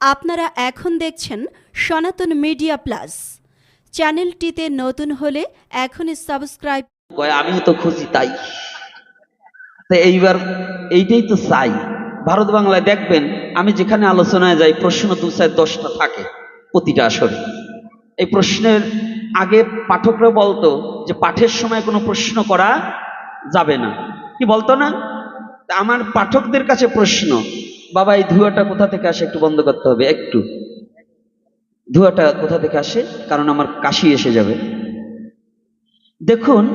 আপনারা এখন দেখছেন সনাতন মিডিয়া প্লাস। চ্যানেলটিতে নতুন হলে এখনই সাবস্ক্রাইব। আমি তো খুশি তাই। এইবার এইটাই তো চাই। ভারত বাংলায় দেখবেন, আমি যেখানে আলোচনায় যাই, প্রশ্ন দু চার দশটা থাকে প্রতিটা আসরে। এই প্রশ্নের আগে পাঠকরা বলতো যে পাঠের সময় কোনো প্রশ্ন করা যাবে না। কি বলতো না? আমার পাঠকদের কাছে প্রশ্ন বাবা, এই ধুয়াটা কোথা থেকে আসে একটু বন্ধ করতে হবে, একটু। ধুয়াটা কোথা থেকে আসে? কারণ আমার কাশি এসে যাবে। দেখুন,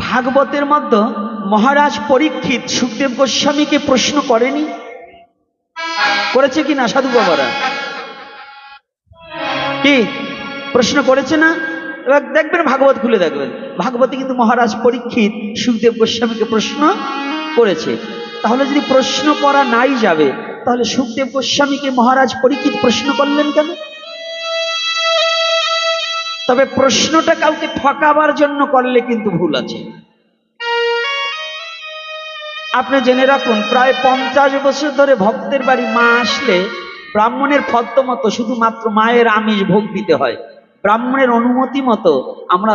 ভাগবতের মধ্যে মহারাজ পরীক্ষিত সুখদেব গোস্বামীকে প্রশ্ন করেনি? করেছে কি না, সাধু বাবারা? কি? প্রশ্ন করেছে না? এবার দেখবেন, ভাগবত খুলে দেখবেন। ভাগবতে কিন্তু মহারাজ পরীক্ষিত সুখদেব গোস্বামীকে প্রশ্ন করেছে। তাহলে যদি প্রশ্ন করা নাই যাবে, তাহলে সুখদেব গোস্বামীকে মহারাজ পরীক্ষিত প্রশ্ন করলেন কেন? তবে প্রশ্নটা কাউকে ঠকাবার জন্য করলে কিন্তু ভুল আছে। আপনি জেনে রাখুন, প্রায় পঞ্চাশ বছর ধরে ভক্তের বাড়ি মা আসলে ব্রাহ্মণের ফদ্দ মতো শুধুমাত্র মায়ের আমিষ ভোগ দিতে হয়। ব্রাহ্মণের অনুমতি মতো আমরা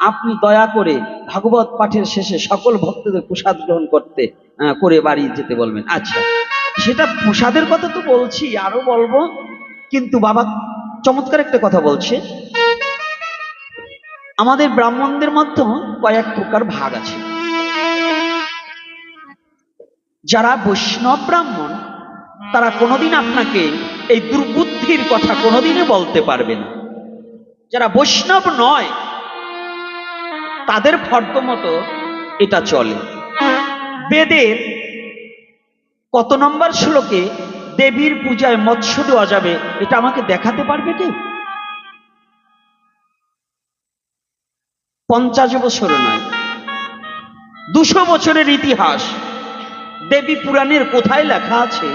আপনি দয়া করে ভাগবত পাঠের শেষে সকল ভক্তদের প্রসাদ গ্রহণ করতে করে বাড়ি যেতে বলবেন। আচ্ছা সেটা প্রসাদের কথা তো বলছি, আরও বলব, কিন্তু বাবা চমৎকার একটা কথা বলছে। আমাদের ব্রাহ্মণদের মধ্যে কয়েক প্রকার ভাগ আছে। যারা বৈষ্ণব ব্রাহ্মণ, তারা কোনোদিন আপনাকে এই দুর্বুদ্ধির কথা কোনোদিনই বলতে পারবে না। যারা বৈষ্ণব নয়, তাদের ফর্দ মতো এটা চলে। বেদের কত নম্বর শ্লোকে দেবীর পূজায় মৎস্য দেওয়া যাবে, এটা আমাকে দেখাতে পারবে কেউ পঞ্চাশ বছর নয়, দুশো বছরের ইতিহাস। দেবী পুরাণের কোথায় লেখা আছে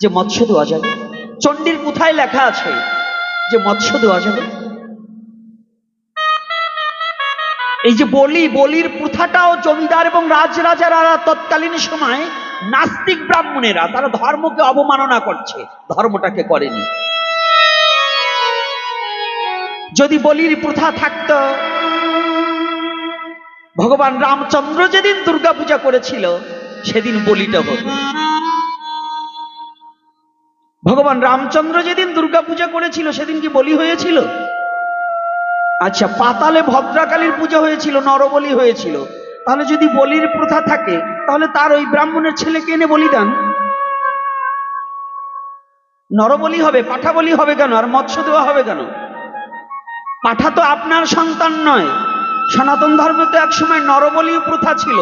যে মৎস্য দেওয়া যাবে? চণ্ডীর কোথায় লেখা আছে যে মৎস্য দেওয়া যাবে? এই যে বলি, বলির প্রথাটাও জমিদার এবং রাজরাজারা তৎকালীন সময় নাস্তিক ব্রাহ্মণেরা, তারা ধর্মকে অবমাননা করছে, ধর্মটাকে করেনি। যদি বলির প্রথা থাকতো, ভগবান রামচন্দ্র যেদিন দুর্গা পূজা করেছিল, সেদিন বলিটা হতো। ভগবান রামচন্দ্র যেদিন দুর্গা পূজা করেছিল, সেদিন কি বলি হয়েছিল? আচ্ছা পাতালে ভদ্রাকালীর পূজা হয়েছিল, নরবলি হয়েছিল। তাহলে যদি বলির প্রথা থাকে, তাহলে তার ওই ব্রাহ্মণের ছেলেকে এনে বলিদান নরবলি হবে পাঠা বলি হবে কেন? আর মৎস্য দেওয়া হবে কেন? পাঠা তো আপনার সন্তান নয়। সনাতন ধর্মে তো একসময় নরবলি প্রথা ছিল।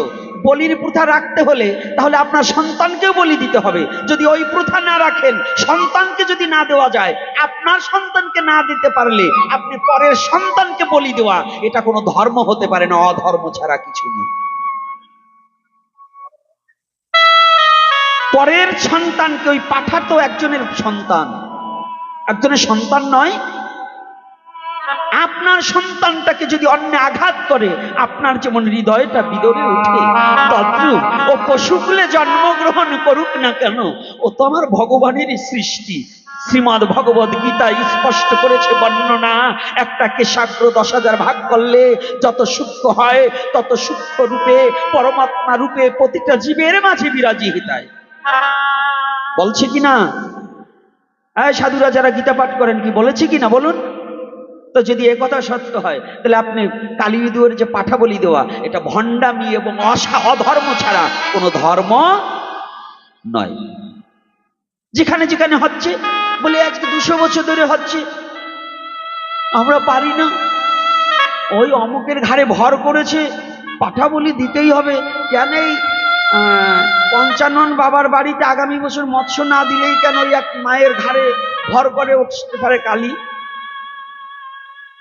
বলির প্রথা রাখতে হলে তাহলে আপনার সন্তানকেও বলি দিতে হবে। যদি ওই প্রথা না রাখেন, সন্তানকে যদি না দেওয়া যায়, আপনার সন্তানকে না দিতে পারলে আপনি পরের সন্তানকে বলি দেওয়া, এটা কোনো ধর্ম হতে পারে না, অধর্ম ছাড়া কিছু নেই। পরের সন্তানকে ওই পাঠা তো একজনের সন্তান। একজনের সন্তান নয় আপনার সন্তানটাকে যদি অন্য আঘাত করে, আপনার যেমন হৃদয়টা বিদরে উঠে তদ্রুপ ও পশুকুলে জন্মগ্রহণ করুক না কেন, ও তো আমার ভগবানের সৃষ্টি। শ্রীমদ ভগবদ গীতা স্পষ্ট করেছে বর্ণনা, একটা কেশাগ্র দশ হাজার ভাগ করলে যত সূক্ষ্ম হয়, তত সূক্ষ্ম রূপে, পরমাত্মা রূপে প্রতিটা জীবের মাঝে বিরাজি হিতায় বলছে কিনা? সাধুরা যারা গীতা পাঠ করেন, কি বলেছে কিনা বলুন? তো যদি এ কথা সত্য হয়, তাহলে আপনি কালীদুয়ের যে পাঠা বলি দেওয়া, এটা ভণ্ডামি এবং অসা অধর্ম ছাড়া কোনো ধর্ম নয়। যেখানে যেখানে হচ্ছে, বলে আজকে দুশো বছর ধরে হচ্ছে। আমরা পারি না। ওই অমুকের ঘাড়ে ভর করেছে পাঠা বলি দিতেই হবে। কেন এই পঞ্চানন বাবার বাড়িতে আগামী বছর মৎস্য না দিলেই কেন ওই এক মায়ের ঘাড়ে ভর করে উঠতে পারে কালী?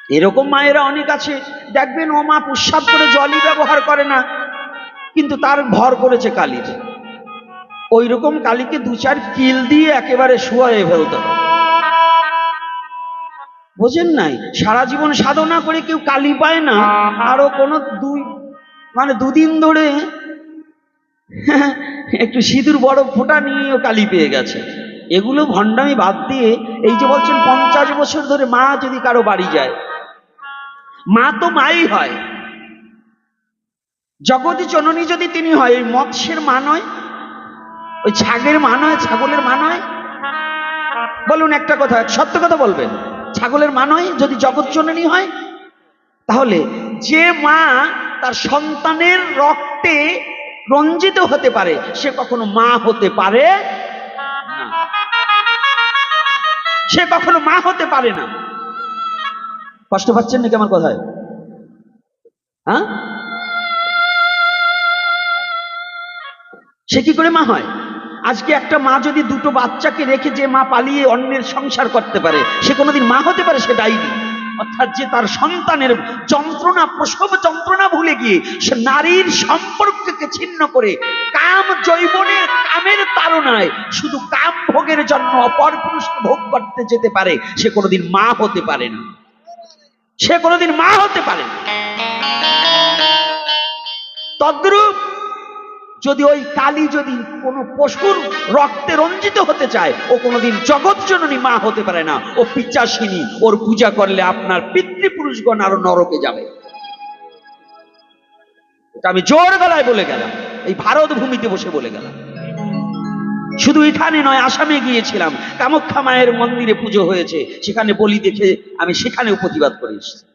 এরকম মায়েরা অনেক আছে, দেখবেন ও মা প্রস্রাব করে জলই ব্যবহার করে না, কিন্তু তার ভর করেছে কালির। ওই রকম কালীকে দু চার কিল দিয়ে একেবারে শুয়ে ফেলতে হবে বোঝেন নাই? সারা জীবন সাধনা করে কেউ কালি পায় না, আরও কোনো দুই মানে দুদিন ধরে একটু সিঁদুর বড় ফোঁটা নিয়েও কালি পেয়ে গেছে। এগুলো ভণ্ডামি বাদ দিয়ে, এই যে বলছেন পঞ্চাশ বছর ধরে মা যদি কারও বাড়ি যায় মা তো মাই হয়। জগৎ জননী যদি তিনি হয় ওই মৎস্যের মা নয়? ওই ছাগের মা নয়, ছাগলের মা নয়? বলুন একটা কথা, সত্য কথা বলবেন। ছাগলের মা নয়, যদি জগৎ জননী হয়, তাহলে যে মা তার সন্তানের রক্তে রঞ্জিত হতে পারে, সে কখনো মা হতে পারে সে কখনো মা হতে পারে না। কষ্ট পাচ্ছেন নাকি আমার কথায়? হ্যাঁ? সে কি করে মা হয়? আজকে একটা মা যদি দুটো বাচ্চাকে রেখে যে মা পালিয়ে অন্যের সংসার করতে পারে, সে কোনোদিন মা হতে পারে সে ডাইনি। অর্থাৎ যে তার সন্তানের যন্ত্রণা, প্রসব যন্ত্রণা ভুলে গিয়ে সে নারীর সম্পর্ককে ছিন্ন করে কাম জৈবনের কামের তাড়নায় শুধু কাম ভোগের জন্য অপর পুরুষকে ভোগ করতে যেতে পারে, সে কোনোদিন মা হতে পারে না। সে কোনোদিন মা হতে পারে তদ্রূপ যদি ওই কালী যদি কোনো পশুর রক্তে রঞ্জিত হতে চায়, ও কোনোদিন জগৎ জননী মা হতে পারে না। ও পিচাসিনী, ওর পূজা করলে আপনার পিতৃপুরুষগণ আরও নরকে যাবে। আমি জোর গলায় বলে গেলাম। এই ভারত ভূমিতে বসে বলে গেলাম। শুধু এখানে নয়, আসামে গিয়েছিলাম। কামাখ্যা মায়ের মন্দিরে পুজো হয়েছে। সেখানে বলি দেখে আমি সেখানেও প্রতিবাদ করে এসেছি।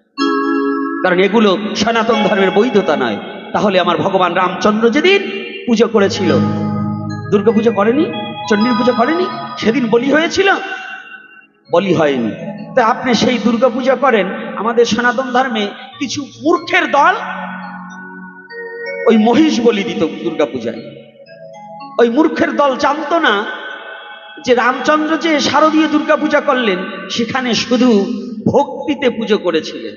কারণ এগুলো সনাতন ধর্মের বৈধতা নয়। তাহলে আমার ভগবান রামচন্দ্র যেদিন পুজো করেছিল, দুর্গা পুজো করেনি, চণ্ডীর পুজো করেনি, সেদিন বলি হয়েছিল, বলি হয়নি। তা আপনি সেই দুর্গা পূজা করেন, আমাদের সনাতন ধর্মে কিছু মূর্খের দল ওই মহিষ বলি দিত দুর্গা পূজায়। ওই মূর্খের দল জানতো না যে রামচন্দ্র যে শারদীয় দুর্গা পূজা করলেন, সেখানে শুধু ভক্তিতে পুজো করেছিলেন।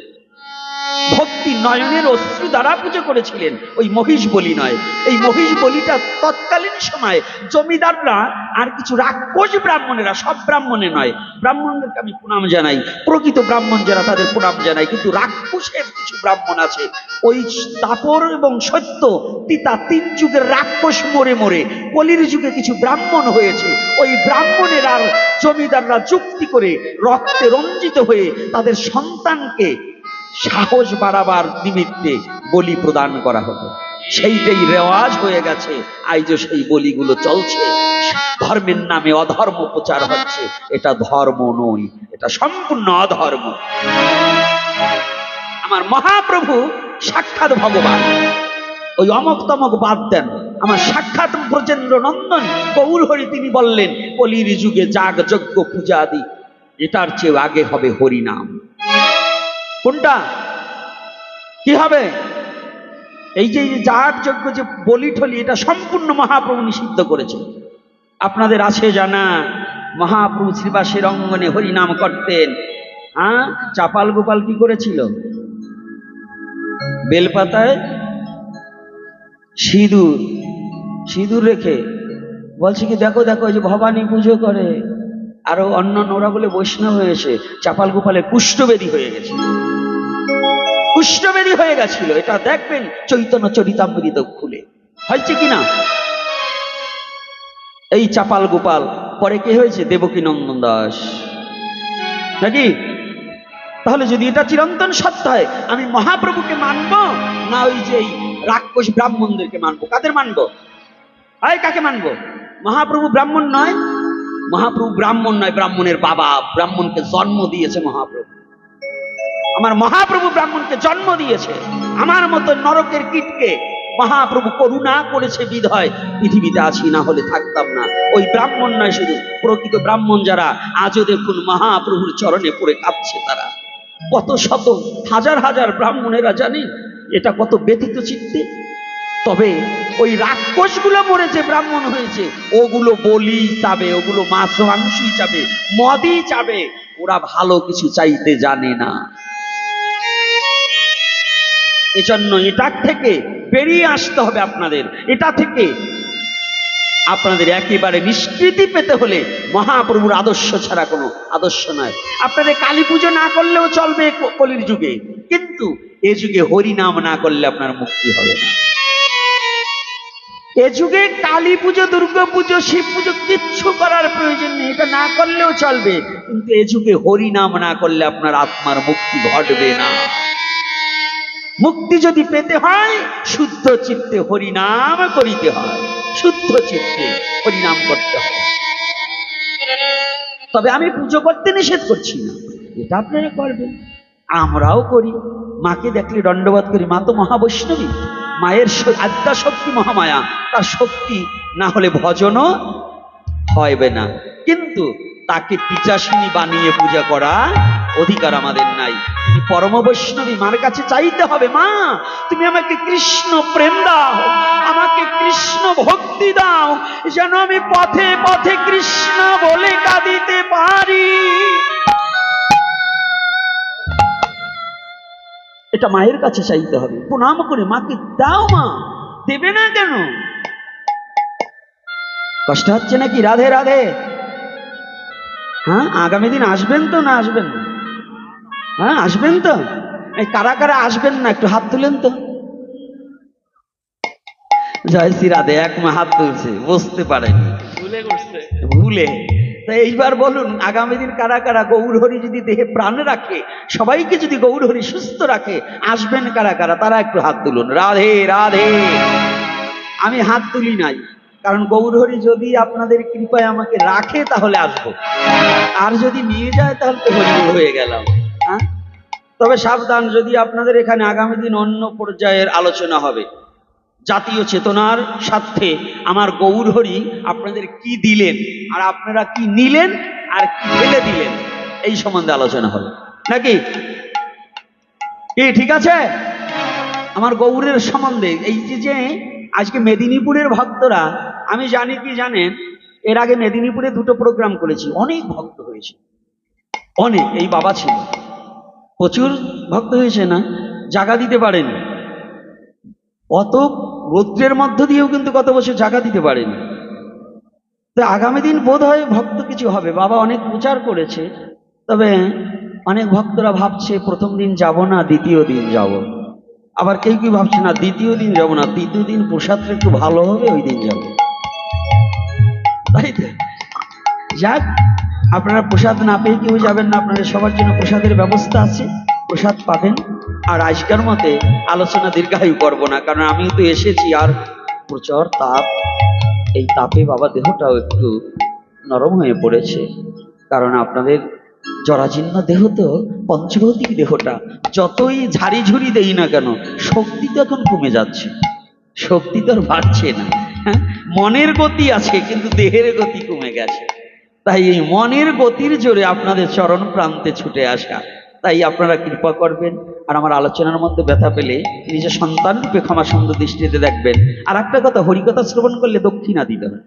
ভক্তি নয়নের অশ্রু দ্বারা পুজো করেছিলেন। ওই মহিষ বলি নয়। এই মহিষ বলিটা তৎকালীন সময় জমিদাররা আর কিছু রাক্ষস ব্রাহ্মণেরা, সব ব্রাহ্মণে নয়। ব্রাহ্মণদেরকে আমি প্রণাম জানাই। প্রকৃত ব্রাহ্মণ যারা, তাদের প্রণাম জানাই। কিন্তু রাক্ষসের কিছু ব্রাহ্মণ আছে। ওই দাপর এবং সত্য তিতা তিন যুগের রাক্ষস মরে মরে, কলির যুগে কিছু ব্রাহ্মণ হয়েছে। ওই ব্রাহ্মণের জমিদাররা যুক্তি করে রক্তে রঞ্জিত হয়ে তাদের সন্তানকে সাহস বাড়াবার নিমিত্তে বলি প্রদান করা হতো। সেইটাই রেওয়াজ হয়ে গেছে। আইজও সেই বলিগুলো চলছে। ধর্মের নামে অধর্ম প্রচার হচ্ছে। এটা ধর্ম নয়, এটা সম্পূর্ণ অধর্ম। আমার মহাপ্রভু সাক্ষাৎ ভগবান। ওই অমক তমক বাদ দেন। আমার সাক্ষাৎ ব্রজেন্দ্র নন্দন কৌল হরি তিনি বললেন, কলির যুগে যাগ যজ্ঞ পূজা আদি এটার চেয়ে আগে হবে হরিনাম। কোনটা? কি হবে? এই যে যাগ যজ্ঞ যে বলি ঠলি, এটা সম্পূর্ণ মহাপ্রভু নিষিদ্ধ করেছে। আপনাদের আছে জানা, মহাপ্রভু শ্রীবাসের অঙ্গনে হরিনাম করতেন। হ্যাঁ চাপাল গোপাল কি করেছিল? বেলপাতায় সিঁদুর সিঁদুর রেখে বলছে কি, দেখো দেখো যে ভবানী পুজো করে। আরও অন্য ওরা বলে বৈষ্ণব হয়েছে। চাপাল গোপালে কুষ্ঠবেদী হয়ে গেছে। কুষ্ঠবেদী হয়ে গেছিল। এটা দেখবেন চৈতন্য চরিতামৃত খুলে হয়েছে কিনা এই চাপাল গোপাল, পরে কে হয়েছে? দেবকী নন্দন দাস। নাকি? তাহলে যদি এটা চিরন্তন সত্য হয়, আমি মহাপ্রভুকে মানব? না ওই যে রাক্ষস ব্রাহ্মণদেরকে মানবো? কাদের মানবো? হয় কাকে মানবো? মহাপ্রভু ব্রাহ্মণ নয়? মহাপ্রভু ব্রাহ্মণ নয়, ব্রাহ্মণের বাবা। ব্রাহ্মণকে জন্ম দিয়েছে মহাপ্রভু। আমার মহাপ্রভু ব্রাহ্মণকে জন্ম দিয়েছে। আমার মতো নরকের কীটকে মহাপ্রভু করুণা করেছে বিধয়। পৃথিবীতে আছি, না হলে থাকতাম না। ওই ব্রাহ্মণ নয় শুধু, প্রকৃত ব্রাহ্মণ যারা, আজও দেখুন মহাপ্রভুর চরণে পড়ে কাঁদছে তারা। কত শত, হাজার হাজার ব্রাহ্মণেরা জানেন এটা কত ব্যতীত চিত্তে। তবে ওই রাক্ষসগুলো মরে যে ব্রাহ্মণ হয়েছে, ওগুলো বলি চাবে, ওগুলো মাংসই চাবে, মদই চাবে। ওরা ভালো কিছু চাইতে জানে না। এজন্য এটার থেকে বেরিয়ে আসতে হবে আপনাদের। এটা থেকে আপনাদের একেবারে নিষ্কৃতি পেতে হলে মহাপ্রভুর আদর্শ ছাড়া কোনো আদর্শ নয়। আপনাদের কালী পুজো না করলেও চলবে কলির যুগে। কিন্তু এ যুগে হরি নাম না করলে আপনার মুক্তি হবে না। এ যুগে কালী পুজো, দুর্গা পুজো, শিব পুজো কিচ্ছু করার প্রয়োজন নেই। এটা না করলেও চলবে। কিন্তু এ যুগে হরি নাম না করলে আপনার আত্মার মুক্তি ঘটবে না। মুক্তি যদি পেতে হয়, শুদ্ধ চিত্তে হরিনাম করিতে হয়। শুদ্ধ চিত্তে হরিনাম করতে হয়। তবে আমি পুজো করতে নিষেধ করছি না। এটা আপনারা করবেন। আমরাও করি। মাকে দেখলে দণ্ডবোধ করি। মা তো মহাবৈষ্ণবী। মায়ের আদ্যা শক্তি মহামায়া। তার শক্তি না হলে ভজনও হইবে না। কিন্তু তাকে পিচাসিনী বানিয়ে পূজা করা অধিকার আমাদের নাই। তিনি পরম বৈষ্ণবী, মার কাছে চাইতে হবে, মা। তুমি আমাকে কৃষ্ণ প্রেম দাও, আমাকে কৃষ্ণ ভক্তি দাও, যেন আমি পথে পথে কৃষ্ণ বলে কাঁদিতে পারি। এটা মায়ের কাছে চাইতে হবে। প্রণাম করে মাকে দাও, মা। দেবে না কেন? কষ্ট হচ্ছে নাকি? রাধে রাধে। হ্যাঁ আগামী দিন আসবেন তো না আসবেন? না হ্যাঁ আসবেন তো? এই কারা কারা আসবেন না একটু হাত তুলেন তো। জয় রাধে এক মা হাত তুলছে বুঝতে পারেনি। ভুলে করছে। ভুলে। তা এইবার বলুন আগামী দিন কারা কারা গৌরহরি যদি দেহে প্রাণ রাখে সবাইকে যদি গৌরহরি সুস্থ রাখে আসবেন কারা কারা? তারা একটু হাত তুলুন। রাধে রাধে। আমি হাত তুলি নাই। কারণ গৌরহরি যদি আপনাদের কৃপায় আমাকে রাখে তাহলে আসব। আর যদি নিয়ে যায় তাহলে তো হরিবল হয়ে গেলাম হ্যাঁ? তবে সাবধান, যদি আপনাদের এখানে আগামী দিন অন্য পর্যায়ের আলোচনা হবে, জাতীয় চেতনার স্বার্থে আমার গৌরহরি আপনাদের কি দিলেন, আর আপনারা কি নিলেন, আর কি ফেলে দিলেন, এই সম্বন্ধে আলোচনা হবে। নাকি? কি, ঠিক আছে? আমার গৌরের সম্বন্ধে, এই যে যে আজকে মেদিনীপুরের ভক্তরা আমি জানি কি জানেন? এর আগে মেদিনীপুরে দুটো প্রোগ্রাম করেছি। অনেক ভক্ত হয়েছে। অনেক, এই বাবা ছিল। প্রচুর ভক্ত হয়েছে না? জাগা দিতে পারেন। অত রৌদ্রের মধ্য দিয়েও কিন্তু কত বছর জাগা দিতে পারেন। তো আগামী দিন বোধ হয় ভক্ত কিছু হবে। বাবা অনেক প্রচার করেছে। তবে অনেক ভক্তরা ভাবছে, প্রথম দিন যাব না, দ্বিতীয় দিন যাব। আবার কেউ কি ভাবছে, না, দ্বিতীয় দিন যাব না, তৃতীয় দিন প্রসাদটা একটু ভালো হবে, ওই দিন যাব। তাই তো যাক, আপনারা প্রসাদ না পেয়ে কেউ যাবেন না, আপনাদের সবার জন্য প্রসাদের ব্যবস্থা আছে, প্রসাদ পাবেন। আর আজকের মতে আলোচনা দীর্ঘায়ু করব না, কারণ আমিও তো এসেছি, আর প্রচুর তাপ। এই তাপে বাবা দেহটাও একটু নরম হয়ে পড়েছে, কারণ আপনাদের জরাজীর্ণ দেহ তো পঞ্চভৌতিক দেহটা, যতই ঝাড়ি ঝুড়ি দেই না কেন, শক্তি তো এখন কমে যাচ্ছে, শক্তি তো আর বাড়ছে না হ্যাঁ? মনের গতি আছে, কিন্তু দেহের গতি কমে গেছে। তাই এই মনের গতির জোরে আপনাদের চরণ প্রান্তে ছুটে আসা। তাই আপনারা কৃপা করবেন, আর আমার আলোচনার মধ্যে ব্যথা পেলে নিজের সন্তান রূপে ক্ষমা সুন্দর দৃষ্টিতে দেখবেন। আর একটা কথা, হরিকথা শ্রবণ করলে দক্ষিণা দিতে হয়